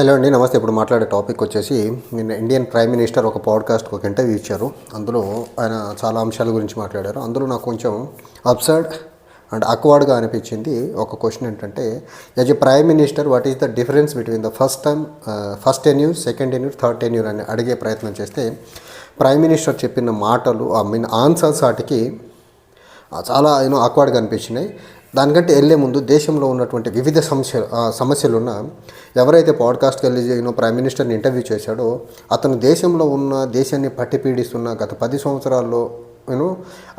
Hello అండి నమస్తే. ఇప్పుడు మాట్లాడే టాపిక్ వచ్చేసి నిన్న ఇండియన్ ప్రైమ్ మినిస్టర్ ఒక పాడ్కాస్ట్కి ఒక ఇంటర్వ్యూ ఇచ్చారు. అందులో ఆయన చాలా అంశాల గురించి మాట్లాడారు. అందులో నాకు కొంచెం అప్సర్డ్ అండ్ అక్వార్డ్గా అనిపించింది ఒక క్వశ్చన్ ఏంటంటే as a prime minister what is the difference between the first time first tenure second tenure third tenure అని అడిగే ప్రయత్నం చేస్తే ప్రైమ్ మినిస్టర్ చెప్పిన మాటలు ఐ మీన్ ఆన్సర్స్ వాటికి చాలా యూనో అక్వార్డ్గా అనిపించినాయి. దానికంటే వెళ్ళే ముందు దేశంలో ఉన్నటువంటి వివిధ సమస్య సమస్యలున్న ఎవరైతే పాడ్కాస్ట్కి వెళ్ళి యూనో ప్రైమ్ మినిస్టర్ని ఇంటర్వ్యూ చేశాడో అతను దేశంలో ఉన్న దేశాన్ని పట్టి పీడిస్తున్న గత పది సంవత్సరాల్లో నేను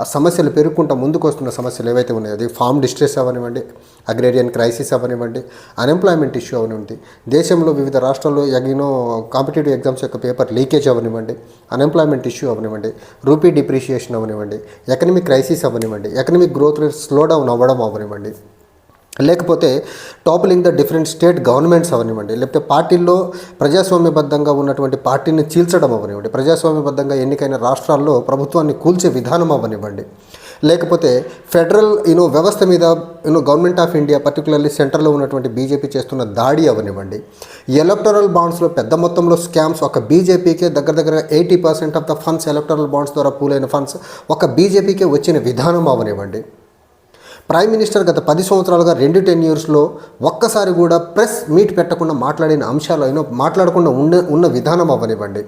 ఆ సమస్యలు పెరుగుకుంటా ముందుకు వస్తున్న సమస్యలు ఏవైతే ఉన్నాయో అది ఫార్మ్ డిస్ట్రెస్ అవనివ్వండి అగ్రేరియన్ క్రైసిస్ అవనివ్వండి అన్ఎంప్లాయ్మెంట్ ఇష్యూ అవనివ్వండి దేశంలో వివిధ రాష్ట్రాల్లో ఎగినో కాంపిటేటివ్ ఎగ్జామ్స్ యొక్క పేపర్ లీకేజ్ అవనివ్వండి అన్ఎంప్లాయ్మెంట్ ఇష్యూ అవనివ్వండి రూపీ డిప్రిషియేషన్ అవనివ్వండి ఎకనమిక్ క్రైసిస్ అవనివ్వండి economic growth rate slow down అవ్వడం అవనివ్వండి. లేకపోతే toppling the different state governments అవనివ్వండి లేకపోతే పార్టీల్లో ప్రజాస్వామ్యబద్ధంగా ఉన్నటువంటి పార్టీని చీల్చడం అవనివ్వండి ప్రజాస్వామ్యబద్ధంగా ఎన్నికైన రాష్ట్రాల్లో ప్రభుత్వాన్ని కూల్చే విధానం అవనివ్వండి. లేకపోతే ఫెడరల్ యూనో వ్యవస్థ మీద you know government of India particularly సెంటర్లో ఉన్నటువంటి బీజేపీ చేస్తున్న దాడి అవనివ్వండి. ఎలక్టరల్ బాండ్స్లో పెద్ద మొత్తంలో స్కామ్స్ ఒక బీజేపీకే దగ్గర దగ్గర eighty percent of the funds electoral bonds ద్వారా పూలైన ఫండ్స్ ఒక బీజేపీకే వచ్చిన విధానం అవనివ్వండి. ప్రైమ్ మినిస్టర్ గత పది సంవత్సరాలుగా రెండు టెన్ ఇయర్స్లో ఒక్కసారి కూడా ప్రెస్ మీట్ పెట్టకుండా మాట్లాడిన అంశాలు అయినా మాట్లాడకుండా ఉన్న ఉన్న విధానం అవ్వనివ్వండి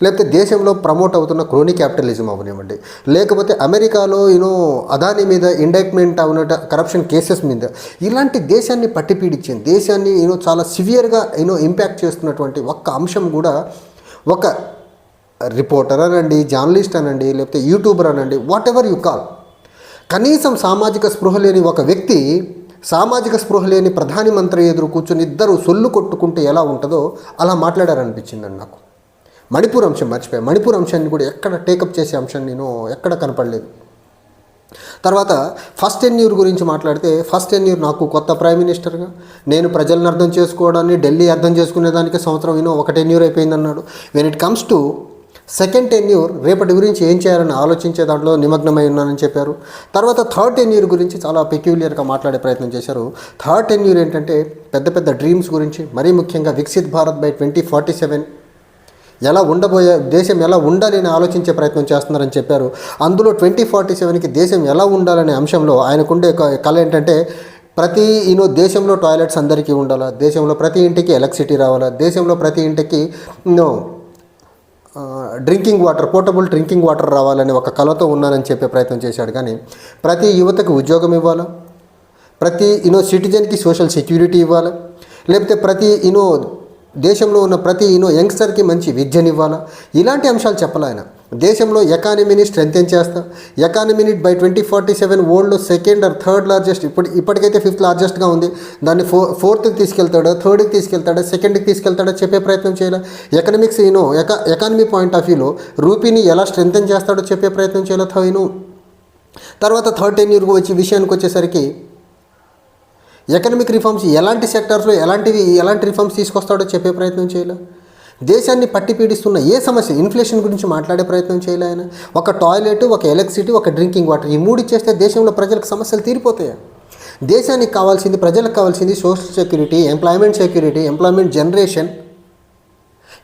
లేకపోతే దేశంలో ప్రమోట్ అవుతున్న క్రోనీ క్యాపిటలిజం అవ్వనివ్వండి లేకపోతే అమెరికాలో యూనో అదాని మీద ఇండైక్మెంట్ అవునట కరప్షన్ కేసెస్ మీద ఇలాంటి దేశాన్ని పట్టిపీడించింది దేశాన్ని యూనో చాలా సివియర్గా యూనో ఇంపాక్ట్ చేస్తున్నటువంటి ఒక్క అంశం కూడా ఒక రిపోర్టర్ అనండి జర్నలిస్ట్ అనండి లేకపోతే యూట్యూబర్ అనండి వాట్ ఎవర్ యు కాల్ కనీసం సామాజిక స్పృహ లేని ఒక వ్యక్తి సామాజిక స్పృహ లేని ప్రధాని మంత్రి ఎదురు కూర్చొని ఇద్దరు సొల్లు కొట్టుకుంటే ఎలా ఉంటుందో అలా మాట్లాడారనిపించిందండి నాకు. మణిపూర్ అంశం మర్చిపోయాను మణిపూర్ అంశాన్ని కూడా ఎక్కడ టేకప్ చేసే అంశం నేను ఎక్కడ కనపడలేదు. తర్వాత ఫస్ట్ టెన్యూర్ గురించి మాట్లాడితే ఫస్ట్ టెన్యూర్ నాకు కొత్త ప్రైమ్ మినిస్టర్గా నేను ప్రజలను అర్థం చేసుకోవడాన్ని ఢిల్లీ అర్థం చేసుకునేదానికి సంవత్సరం వినో ఒక tenure అయిపోయిందన్నాడు. When it comes to second tenure రేపటి గురించి ఏం చేయాలని ఆలోచించే దాంట్లో నిమగ్నమై ఉన్నానని చెప్పారు. తర్వాత థర్డ్ టెన్యూర్ గురించి చాలా పెక్యులియర్గా మాట్లాడే ప్రయత్నం చేశారు. థర్డ్ టెన్యూర్ ఏంటంటే పెద్ద పెద్ద డ్రీమ్స్ గురించి మరీ ముఖ్యంగా Viksit Bharat by twenty forty seven ఎలా ఉండబోయే దేశం ఎలా ఉండాలి అని ఆలోచించే ప్రయత్నం చేస్తున్నారని చెప్పారు. అందులో ట్వంటీ ఫార్టీ సెవెన్కి దేశం ఎలా ఉండాలనే అంశంలో ఆయనకుండే కళ ఏంటంటే ప్రతి ఈనో దేశంలో టాయిలెట్స్ అందరికీ ఉండాలా దేశంలో ప్రతి ఇంటికి ఎలక్ట్రిసిటీ రావాలా దేశంలో ప్రతి ఇంటికి you know drinking water portable drinking water రావాలని ఒక కళతో ఉన్నానని చెప్పే ప్రయత్నం చేశాడు. కానీ ప్రతి యువతకు ఉద్యోగం ఇవ్వాలి? ప్రతి యూనో సిటిజన్కి సోషల్ సెక్యూరిటీ ఇవ్వాలి? లేకపోతే ప్రతి యూనో దేశంలో ఉన్న ప్రతి యూనో యంగ్స్టర్కి మంచి విద్యనివ్వాలా? ఇలాంటి అంశాలు చెప్పాలి ఆయన? దేశంలో ఎకానమీని స్ట్రెంగ్తెన్ చేస్తా. ఎకానమీని బై ట్వంటీ ఫార్టీ సెవెన్ వరల్డ్లో సెకండ్ ఆర్ థర్డ్ లార్జెస్ట్ ఇప్పుడు ఇప్పటికైతే ఫిఫ్త్ లార్జెస్ట్గా ఉంది. దాన్ని ఫో ఫోర్త్కి తీసుకెళ్తాడా థర్డ్కి తీసుకెళ్తాడా సెకండ్కి తీసుకెళ్తాడా చెప్పే ప్రయత్నం చేయాలి. ఎకనమిక్స్ యూనో ఎకా ఎకానమీ పాయింట్ ఆఫ్ వ్యూలో రూపీని ఎలా స్ట్రెంగ్తెన్ చేస్తాడో చెప్పే ప్రయత్నం చేయాలి థైను తర్వాత థర్డ్ టెన్ ఇయర్కి వచ్చి విషయానికి వచ్చేసరికి ఎకనమిక్ రిఫార్మ్స్ ఎలాంటి సెక్టార్స్లో ఎలాంటివి ఎలాంటి రిఫార్మ్స్ తీసుకొస్తాడో చెప్పే ప్రయత్నం చేయాలి. దేశాన్ని పట్టి పీడిస్తున్న ఏ సమస్య? ఇన్ఫ్లేషన్ గురించి మాట్లాడే ప్రయత్నం చేయాలి ఆయన. ఒక టాయిలెట్ ఒక ఎలక్ట్రిసిటీ ఒక డ్రింకింగ్ వాటర్ ఈ మూడు ఇచ్చేస్తే దేశంలో ప్రజలకు సమస్యలు తీరిపోతాయి? దేశానికి కావాల్సింది ప్రజలకు కావాల్సింది social security employment security employment generation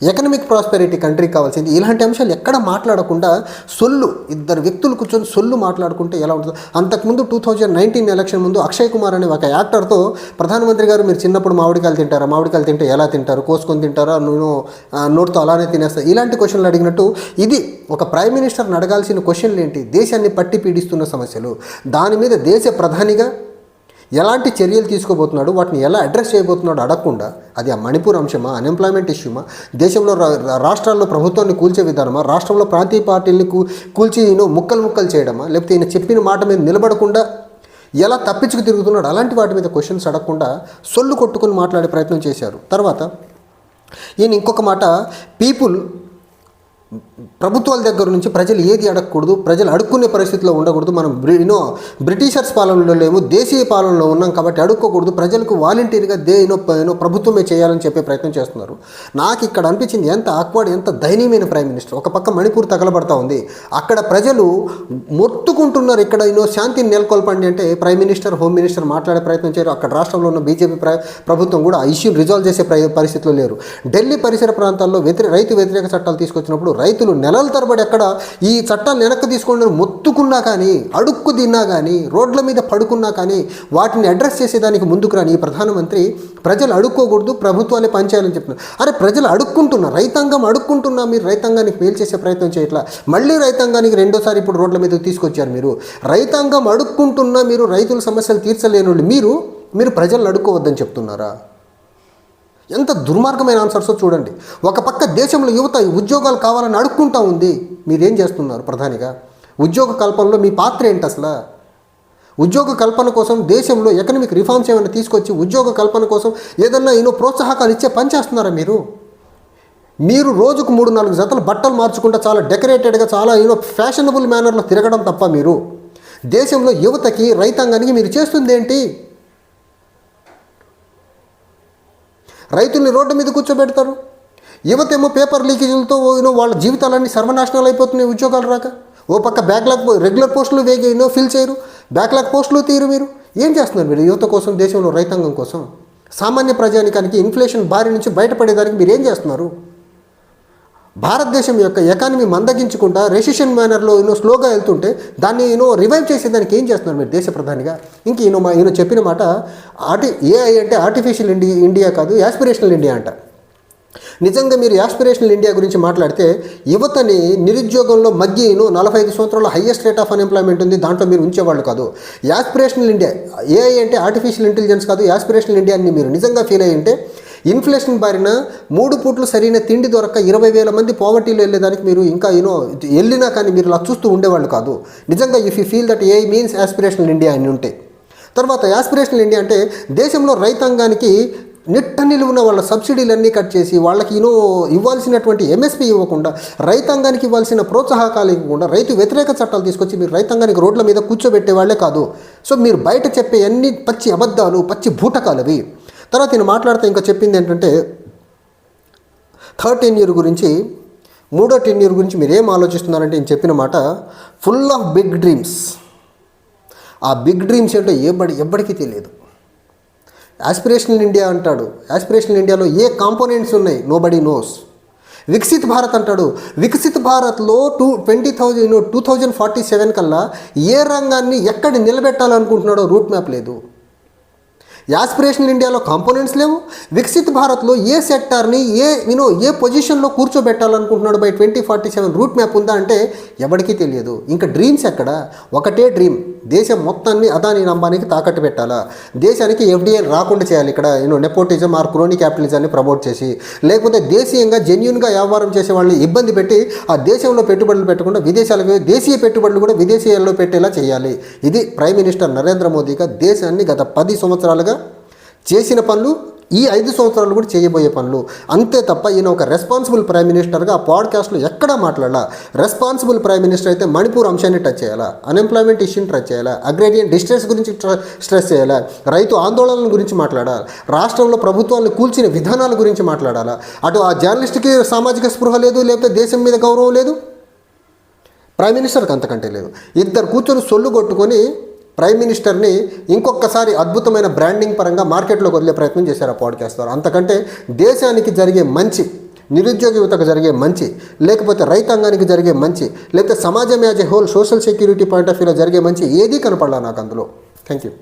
economic prosperity కంట్రీకి కావాల్సింది. ఇలాంటి అంశాలు ఎక్కడ మాట్లాడకుండా సొల్లు ఇద్దరు వ్యక్తులు కూర్చొని సొల్లు మాట్లాడుకుంటే ఎలా ఉంటుంది. అంతకుముందు టూ థౌజండ్ నైన్టీన్ ఎలక్షన్ ముందు అక్షయ్ కుమార్ అనే ఒక యాక్టర్తో ప్రధానమంత్రి గారు మీరు చిన్నప్పుడు మామిడికాయలు తింటారా? మామిడికాయలు తింటే ఎలా తింటారు? కోసుకొని తింటారా? నేను ఆ, నోటితో అలానే తినేస్తా. ఇలాంటి క్వశ్చన్లు అడిగినట్టు ఇది ఒక ప్రైమ్ మినిస్టర్ని అడగాల్సిన క్వశ్చన్లు ఏంటి? దేశాన్ని పట్టి పీడిస్తున్న సమస్యలు. దాని మీద దేశ ప్రధానిగా ఎలాంటి చర్యలు తీసుకోబోతున్నాడు? వాటిని ఎలా అడ్రస్ చేయబోతున్నాడు అడగకుండా అది ఆ మణిపూర్ అంశమా? అన్ఎంప్లాయ్మెంట్ ఇష్యూమా దేశంలో రా- రా- రాష్ట్రాల్లో ప్రభుత్వాన్ని కూల్చే విధానమా? రాష్ట్రంలో ప్రాంతీయ పార్టీలను కూ కూల్చి ఈయన ముక్కలు ముక్కలు చేయడమా? లేకపోతే ఈయన చెప్పిన మాట మీద నిలబడకుండా ఎలా తప్పించుకు తిరుగుతున్నాడు? అలాంటి వాటి మీద క్వశ్చన్స్ అడగకుండా సొల్లు కొట్టుకుని మాట్లాడే ప్రయత్నం చేశారు. తర్వాత ఈయన ఇంకొక మాట పీపుల్ ప్రభుత్వాల దగ్గర నుంచి ప్రజలు ఏది అడగకూడదు ప్రజలు అడుక్కునే పరిస్థితిలో ఉండకూడదు. మనం ఎన్నో యూనో బ్రిటిషర్స్ పాలనలో లేము దేశీయ పాలనలో ఉన్నాం కాబట్టి అడుక్కోకూడదు. ప్రజలకు వాలంటీర్గా దే యూనో యూనో ప్రభుత్వమే చేయాలని చెప్పే ప్రయత్నం చేస్తున్నారు. నాకు ఇక్కడ అనిపించింది ఎంత ఆక్వర్డ్ ఎంత దయనీయమైన ప్రైమ్ మినిస్టర్. ఒక పక్క మణిపూర్ తగలబడతా ఉంది. అక్కడ ప్రజలు మొత్తుకుంటున్నారు ఇక్కడ యూనో శాంతిని నెలకొల్పండి అంటే ప్రైమ్ మినిస్టర్ హోమ్ మినిస్టర్ మాట్లాడే ప్రయత్నం చేయరు. అక్కడ రాష్ట్రంలో ఉన్న బీజేపీ ప్ర ప్రభుత్వం కూడా ఆ ఇష్యూని రిజాల్వ్ చేసే ప్ర- పరిస్థితిలో లేరు. ఢిల్లీ పరిసర ప్రాంతాల్లో వ్యతిరే రైతు వ్యతిరేక చట్టాలు తీసుకొచ్చినప్పుడు రైతులు నెలల తరబడి ఎక్కడ ఈ చట్టాన్ని వెనక్కి తీసుకోండి మొత్తుకున్నా కానీ అడుక్కు తిన్నా కానీ రోడ్ల మీద పడుకున్నా కానీ వాటిని అడ్రస్ చేసేదానికి ముందుకు రాని ఈ ప్రధానమంత్రి ప్రజలు అడుక్కోకూడదు ప్రభుత్వాలే పనిచేయాలని చెప్తున్నారు. అరే ప్రజలు అడుక్కుంటున్నా రైతాంగం అడుక్కుంటున్నా మీరు రైతాంగానికి మేలు చేసే ప్రయత్నం చేయట్లా? మళ్ళీ రైతాంగానికి రెండోసారి ఇప్పుడు రోడ్ల మీద తీసుకొచ్చారు మీరు. రైతాంగం అడుక్కుంటున్నా మీరు రైతుల సమస్యలు తీర్చలేని మీరు మీరు ప్రజలను అడుక్కోవద్దని చెప్తున్నారా? ఎంత దుర్మార్గమైన ఆన్సర్స్ చూడండి. ఒక పక్క దేశంలో యువత ఉద్యోగాలు కావాలని అడుక్కుంటా ఉంది. మీరేం చేస్తున్నారు ప్రధానిగా? ఉద్యోగ కల్పనలో మీ పాత్ర ఏంటి అసలు? ఉద్యోగ కల్పన కోసం దేశంలో ఎకనమిక్ రిఫార్మ్స్ ఏమైనా తీసుకొచ్చి ఉద్యోగ కల్పన కోసం ఏదన్నా ఎన్నో ప్రోత్సాహకాలు ఇచ్చే పని చేస్తున్నారా మీరు? మీరు రోజుకు మూడు నాలుగు జతలు బట్టలు మార్చుకుంటా చాలా డెకరేటెడ్గా చాలా యూనో ఫ్యాషనబుల్ మేనర్లో తిరగడం తప్ప మీరు. దేశంలో యువతకి రైతాంగానికి మీరు చేస్తుంది ఏంటి రైతుల్ని రోడ్డు మీద కూర్చోబెడతారు. యువతేమో పేపర్ లీకేజీలతో యూనో వాళ్ళ జీవితాలన్నీ సర్వనాశనాలు అయిపోతున్నాయి ఉద్యోగాలు రాక. ఓ పక్క బ్యాక్లాగ్ రెగ్యులర్ పోస్టులు వేగే యూనో ఫిల్ చేయరు. బ్యాక్లాగ్ పోస్టులు తీరు మీరు. ఏం చేస్తున్నారు మీరు యువత కోసం దేశంలో రైతాంగం కోసం? సామాన్య ప్రజానికానికి ఇన్ఫ్లేషన్ బారి నుంచి బయటపడేదానికి మీరు ఏం చేస్తున్నారు? భారతదేశం యొక్క ఎకానమీ మందగించుకుంటా రెసిషన్ మేనర్లో ఈయన స్లోగా వెళ్తుంటే దాన్ని యూనో రివైవ్ చేసేదానికి ఏం చేస్తున్నారు మీరు దేశ ప్రధానిగా ఇంక ఈయన మా ఈయన చెప్పిన మాట ఆర్టి ఏఐ అంటే ఆర్టిఫిషియల్ ఇండియా ఇండియా కాదు యాస్పిరేషనల్ ఇండియా అంట. నిజంగా మీరు యాస్పిరేషనల్ ఇండియా గురించి మాట్లాడితే యువతని నిరుద్యోగంలో మగ్గిను నలభై ఐదు సంవత్సరాల హయ్యెస్ట్ రేట్ ఆఫ్ అన్ఎంప్లాయ్మెంట్ ఉంది దాంట్లో మీరు ఉంచేవాళ్ళు కాదు. యాస్పిరేషనల్ ఇండియా ఏఐ అంటే ఆర్టిఫిషియల్ ఇంటెలిజెన్స్ కాదు యాస్పిరేషనల్ ఇండియా అని మీరు నిజంగా ఫీల్ అయ్యి ఉంటే ఇన్ఫ్లేషన్ బారిన మూడు పూట్లు సరైన తిండి దొరక్క ఇరవై వేల మంది పావర్టీలో వెళ్ళేదానికి మీరు ఇంకా యూనో వెళ్ళినా కానీ మీరు ఇలా చూస్తూ ఉండేవాళ్ళు కాదు. నిజంగా if you feel that A means aspirational India అని ఉంటే. తర్వాత యాస్పిరేషనల్ ఇండియా అంటే దేశంలో రైతాంగానికి నిట్ట నిలువున వాళ్ళ సబ్సిడీలన్నీ కట్ చేసి వాళ్ళకి ఇనో ఇవ్వాల్సినటువంటి ఎంఎస్పీ ఇవ్వకుండా రైతాంగానికి ఇవ్వాల్సిన ప్రోత్సాహకాలు ఇవ్వకుండా రైతు వ్యతిరేక చట్టాలు తీసుకొచ్చి మీరు రైతాంగానికి రోడ్ల మీద కూర్చోబెట్టే వాళ్ళే కాదు. సో మీరు బయట చెప్పే అన్ని పచ్చి అబద్ధాలు పచ్చి భూటకాలు అవి తర్వాత నేను మాట్లాడితే ఇంకా చెప్పింది ఏంటంటే థర్డ్ టెన్ ఇయర్ గురించి మూడో టెన్ ఇయర్ గురించి మీరు ఏం ఆలోచిస్తున్నారంటే నేను చెప్పిన మాట ఫుల్ ఆఫ్ బిగ్ డ్రీమ్స్ ఆ బిగ్ డ్రీమ్స్ ఏంటో ఎప్పటి ఎవ్వడికి తెలియదు. యాస్పిరేషనల్ ఇండియా అంటాడు. యాస్పిరేషనల్ ఇండియాలో ఏ కాంపోనెంట్స్ ఉన్నాయి? Nobody knows Viksit Bharat అంటాడు వికసిత్ భారత్లో two twenty thousand two thousand forty seven కల్లా ఏ రంగాన్ని ఎక్కడ నిలబెట్టాలనుకుంటున్నాడో రూట్ మ్యాప్ లేదు. యాస్పిరేషనల్ ఇండియాలో కాంపోనెంట్స్ లేవు. వికసిత్ భారత్లో ఏ సెక్టార్ని ఏ యూనో ఏ పొజిషన్లో కూర్చోబెట్టాలనుకుంటున్నాడు by twenty forty seven route map ఉందా అంటే ఎవరికీ తెలియదు. ఇంకా డ్రీమ్స్ ఎక్కడ? ఒకటే డ్రీమ్ దేశం మొత్తాన్ని అదాని నంబానికి తాకట్టు పెట్టాలా? దేశానికి ఎఫ్డీఏ రాకుండా చేయాలి ఇక్కడ you know nepotism or crony క్యాపిటలిజాన్ని promote చేసి లేకపోతే దేశీయంగా జెన్యున్గా వ్యాపారం చేసే వాళ్ళని ఇబ్బంది పెట్టి ఆ దేశంలో పెట్టుబడులు పెట్టకుండా విదేశాలకు దేశీయ పెట్టుబడులు కూడా విదేశీయాల్లో పెట్టేలా చేయాలి. ఇది ప్రైమ్ మినిస్టర్ నరేంద్ర మోదీగా దేశాన్ని గత పది సంవత్సరాలుగా చేసిన పనులు ఈ ఐదు సంవత్సరాలు కూడా చేయబోయే పనులు. అంతే తప్ప ఈయన ఒక రెస్పాన్సిబుల్ ప్రైమ్ మినిస్టర్గా ఆ పాడ్కాస్ట్లో ఎక్కడా మాట్లాడాల. రెస్పాన్సిబుల్ ప్రైమ్ మినిస్టర్ అయితే మణిపూర్ అంశాన్ని టచ్ చేయాలా? అన్ఎంప్లాయ్మెంట్ ఇష్యూని టచ్ చేయాలా? అగ్రేడియన్ డిస్ట్రెస్ గురించి ట్ర- స్ట్రెస్ చేయాలా? రైతు ఆందోళనల గురించి మాట్లాడాలి? రాష్ట్రంలో ప్రభుత్వాన్ని కూల్చిన విధానాల గురించి మాట్లాడాలా? అటు ఆ జర్నలిస్ట్కి సామాజిక స్పృహ లేదు లేకపోతే దేశం మీద గౌరవం లేదు? ప్రైమ్ మినిస్టర్కి అంతకంటే లేదు. ఇద్దరు కూర్చొని సొల్లు కొట్టుకొని ప్రైమ్ మినిస్టర్ని ఇంకొకసారి అద్భుతమైన బ్రాండింగ్ పరంగా మార్కెట్లోకి వదిలే ప్రయత్నం చేశారు ఆ పాడ్కాస్ట్ ద్వారా అంతకంటే దేశానికి జరిగే మంచి నిరుద్యోగ యువతకు జరిగే మంచి లేకపోతే రైతాంగానికి జరిగే మంచి లేకపోతే సమాజం as a whole social security point of వ్యూలో జరిగే మంచి ఏదీ కనపడలా నాకు అందులో. Thank you.